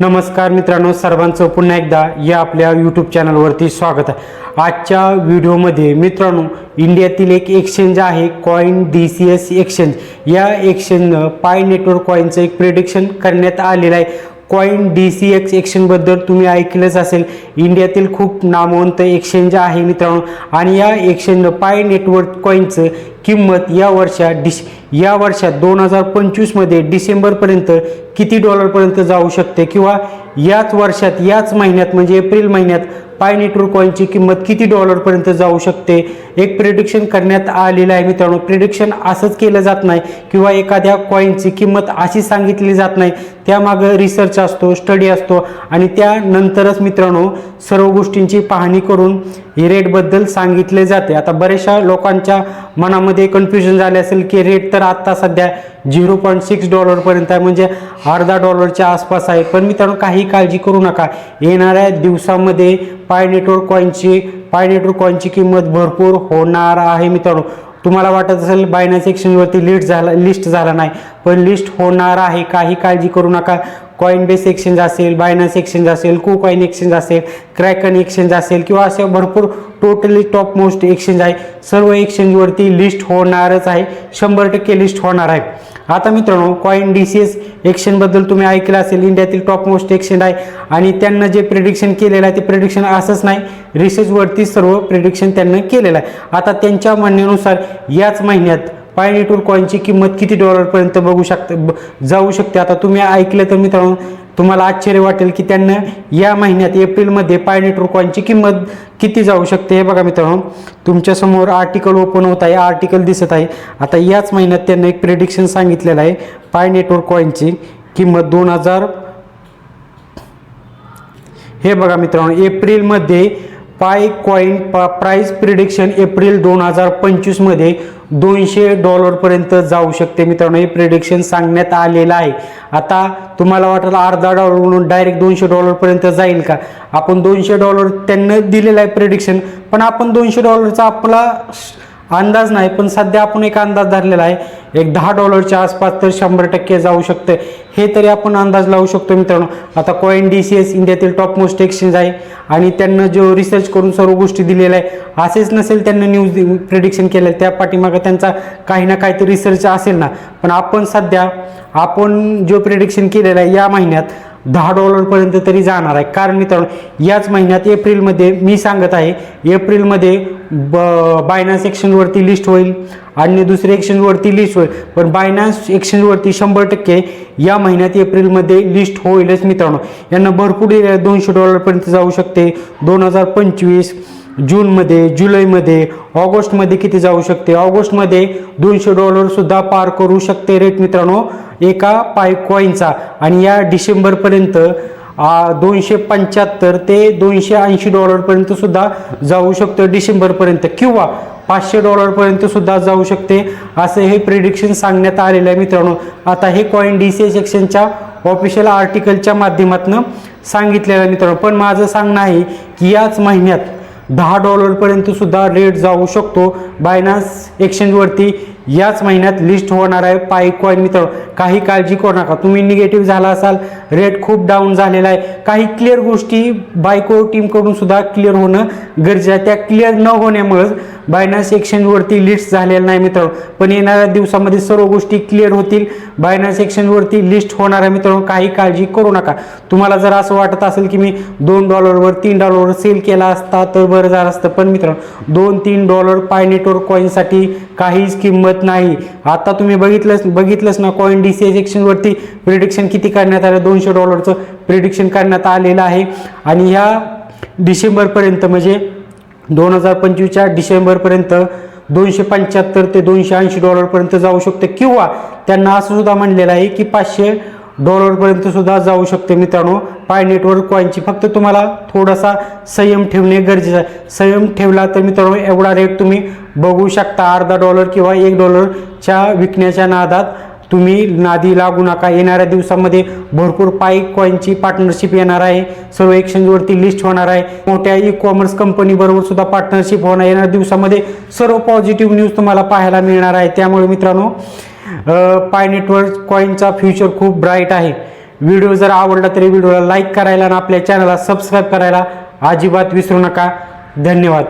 नमस्कार मित्रांनो सर्वांचं पुन्हा एकदा या आपल्या यूट्यूब चॅनलवरती स्वागत आहे. आजच्या व्हिडिओमध्ये मित्रांनो इंडियातील एक एक्सचेंज आहे coin D C S exchange या एक्सचेंजनं पाय नेटवर्क कॉईनचं एक प्रिडिक्शन करण्यात आलेलं आहे. कॉईन डी सी एक्स एक्सचेंजबद्दल तुम्ही ऐकलंच असेल. इंडियातील खूप नामवंत एक्सचेंज आहे मित्रांनो. आणि या एक्सचेंजनं पाय नेटवर्क कॉईनचं किंमत या वर्षात डिस या वर्षात दोन हजार पंचवीसमध्ये डिसेंबरपर्यंत किती डॉलरपर्यंत जाऊ शकते? किंवा याच वर्षात याच महिन्यात म्हणजे एप्रिल महिन्यात पाय नेटवर्क कॉईनची किंमत किती डॉलरपर्यंत जाऊ शकते? एक प्रिडिक्शन करण्यात आलेलं आहे मित्रांनो. प्रिडिक्शन असंच केलं जात नाही किंवा एखाद्या कॉईनची किंमत अशी सांगितली जात नाही. त्यामागं रिसर्च असतो स्टडी असतो आणि त्यानंतरच मित्रांनो सर्व गोष्टींची पाहणी करून हे रेटबद्दल सांगितले जाते. आता बऱ्याचशा लोकांच्या मनामध्ये कन्फ्युजन झाले असेल की रेट तर आत्ता सध्या झिरो पॉईंट सिक्स डॉलरपर्यंत आहे म्हणजे अर्धा डॉलरच्या आसपास आहे. पण मित्रांनो काही काळजी करू नका. येणाऱ्या दिवसामध्ये पाय नेटवर्क कॉईनची पाय नेटवर्क कॉईनची किंमत भरपूर होणार आहे मित्रांनो. तुम्हाला वाटत असेल बायनान्स एक्सचेंजवरती लिस्ट झाला लिस्ट झाला नाही पण लिस्ट होणार आहे. काही काळजी करू नका. कॉईन बेस एक्सचेंज असेल बायनान्स एक्सचेंज असेल कू कॉईन एक्सचेंज असेल क्रॅकन एक्सचेंज असेल किंवा असे भरपूर टोटली टॉप मोस्ट एक्सचेंज आहे. सर्व एक्सचेंजवरती लिस्ट होणारच आहे. शंभर टक्के लिस्ट होणार आहे. आता मित्रांनो कॉईन डी सी एस एक्सचेंजबद्दल तुम्ही ऐकलं असेल इंडियातील टॉप मोस्ट एक्सचेंज आहे. आणि त्यांना जे प्रिडिक्शन केलेलं आहे ते प्रिडिक्शन असंच नाही. रिसर्चवरती सर्व प्रिडिक्शन त्यांनी केलेलं आहे. आता त्यांच्या म्हणण्यानुसार याच महिन्यात पाय नेटवर्क कॉईनची किंमत किती डॉलरपर्यंत बघू शकते ब- जाऊ शकते. आता तुम्ही ऐकलं तर मित्रांनो तुम्हाला आश्चर्य वाटेल की त्यांना या महिन्यात एप्रिलमध्ये पाय नेटवर्क कॉईनची किंमत किती जाऊ शकते हे बघा मित्रांनो. तुमच्यासमोर आर्टिकल ओपन होत आहे आर्टिकल दिसत आहे. आता याच महिन्यात त्यांना एक प्रिडिक्शन सांगितलेलं आहे. पाय नेटवर्क कॉईनची किंमत दोन हजार हे बघा मित्रांनो एप्रिलमध्ये पाय कॉईन प्राईस प्रिडिक्शन एप्रिल दोन हजार पंचवीसमध्ये दोनशे डॉलरपर्यंत जाऊ शकते मित्रांनो. हे प्रिडिक्शन सांगण्यात आलेलं आहे. आता तुम्हाला वाटेल अर्धा डॉलर म्हणून डायरेक्ट दोनशे डॉलरपर्यंत जाईल का? आपण दोनशे डॉलर त्यांना दिलेलं आहे प्रिडिक्शन पण आपण दोनशे डॉलरचा आपला अंदाज नाही पण सध्या आपण एक अंदाज धरलेला आहे. एक दहा डॉलरच्या आसपास तर शंभर टक्के जाऊ शकतं. हे तरी आपण अंदाज लावू शकतो मित्रांनो. आता कॉईन डी सी एस इंडियातील टॉप मोस्ट एक्सचेंज आहे आणि त्यांना जो रिसर्च करून सर्व गोष्टी दिलेल्या आहे असेच नसेल त्यांना न्यूज प्रिडिक्शन केलं त्या पाठीमागं त्यांचा काही ना काहीतरी रिसर्च असेल ना. पण आपण सध्या आपण जो प्रिडिक्शन केलेला आहे या महिन्यात दहा डॉलरपर्यंत तरी जाणार आहे. कारण मित्रांनो याच महिन्यात एप्रिलमध्ये मी सांगत आहे एप्रिलमध्ये ब बायनान्स एक्सचेंजवरती लिस्ट होईल आणि दुसऱ्या एक्सचेंजवरती लिस्ट होईल. पण बायनान्स एक्सचेंजवरती शंभर टक्के या महिन्यात एप्रिलमध्ये लिस्ट होईलच मित्रांनो. यांना भरपूर दोनशे डॉलरपर्यंत जाऊ शकते. दोन हजार पंचवीस जूनमध्ये जुलैमध्ये ऑगस्टमध्ये किती जाऊ शकते? ऑगस्टमध्ये दोनशे डॉलरसुद्धा पार करू शकते रेट मित्रांनो एका पाय कॉईनचा आणि या डिसेंबरपर्यंत दोनशे पंच्याहत्तर ते दोनशे ऐंशी डॉलरपर्यंत सुद्धा जाऊ शकतं डिसेंबरपर्यंत किंवा पाचशे डॉलरपर्यंत सुद्धा जाऊ शकते. असं हे प्रिडिक्शन सांगण्यात आलेलं आहे मित्रांनो. आता हे कॉईन डी सी एस एक्सचेंजच्या ऑफिशियल आर्टिकलच्या माध्यमातून सांगितलेलं आहे मित्रांनो. पण माझं सांगणं आहे की याच महिन्यात दहा डॉलरपर्यंत सुद्धा रेट जाऊ शकतो. बायनान्स एक्सचेंजवरती याच महिन्यात लिस्ट होणार आहे पाय कॉईन मित्र. काही काळजी करू नका. तुम्ही निगेटिव्ह झाला असाल रेट खूप डाऊन झालेला आहे. काही क्लिअर गोष्टी बायको टीमकडून सुद्धा क्लिअर होणं गरजेचं आहे. त्या क्लिअर न होण्यामुळेच बायनान्स एक्सचेंजवरती लिस्ट झालेलं नाही मित्रांनो. पण येणाऱ्या दिवसामध्ये सर्व गोष्टी क्लिअर होतील. बायनान्स एक्सचेंजवरती लिस्ट होणार आहे मित्रांनो. काही काळजी करू नका. तुम्हाला जर असं वाटत असेल की मी दोन डॉलरवर तीन डॉलरवर सेल केला असता तर बरं झालं असतं. पण मित्रांनो दोन तीन डॉलर पाय नेटवर्क कॉईनसाठी काहीच किंमत नाही. आता तुम्ही बघितलंच बघितलंच ना कॉईन डी सी एस एक्सचेंजवरती प्रिडिक्शन किती करण्यात आलं? दोनशे डॉलरचं प्रिडिक्शन करण्यात आलेलं आहे. आणि ह्या डिसेंबरपर्यंत म्हणजे दोन हजार पंचवीसच्या डिसेंबरपर्यंत दोनशे पंच्याहत्तर ते दोनशे ऐंशी डॉलरपर्यंत जाऊ शकते. किंवा त्यांना असं सुद्धा म्हणलेलं आहे की पाचशे डॉलरपर्यंत सुद्धा जाऊ शकते मित्रांनो. पाय नेटवर्क कॉईनची फक्त तुम्हाला थोडासा संयम ठेवणे गरजेचं आहे. संयम ठेवला तर मित्रांनो एवढा रेट तुम्ही बघू शकता. अर्धा डॉलर किंवा एक डॉलरच्या विकण्याच्या नादात तुम्ही नादी लागू नका. येणाऱ्या दिवसामध्ये भरपूर पाईक कॉईनची पार्टनरशिप येणार आहे. सर्व एक्सचेंजवरती लिस्ट होणार आहे. मोठ्या ई कॉमर्स कंपनी बरोबर सुद्धा पार्टनरशिप होणार. येणाऱ्या दिवसामध्ये सर्व पॉझिटिव्ह न्यूज तुम्हाला पाहायला मिळणार आहे. त्यामुळे मित्रांनो पाय नेटवर्क कॉईनचा फ्युचर खूप ब्राईट आहे. व्हिडिओ जर आवडला तरी व्हिडिओला लाईक करायला आणि आपल्या चॅनलला सबस्क्राईब करायला अजिबात विसरू नका. धन्यवाद.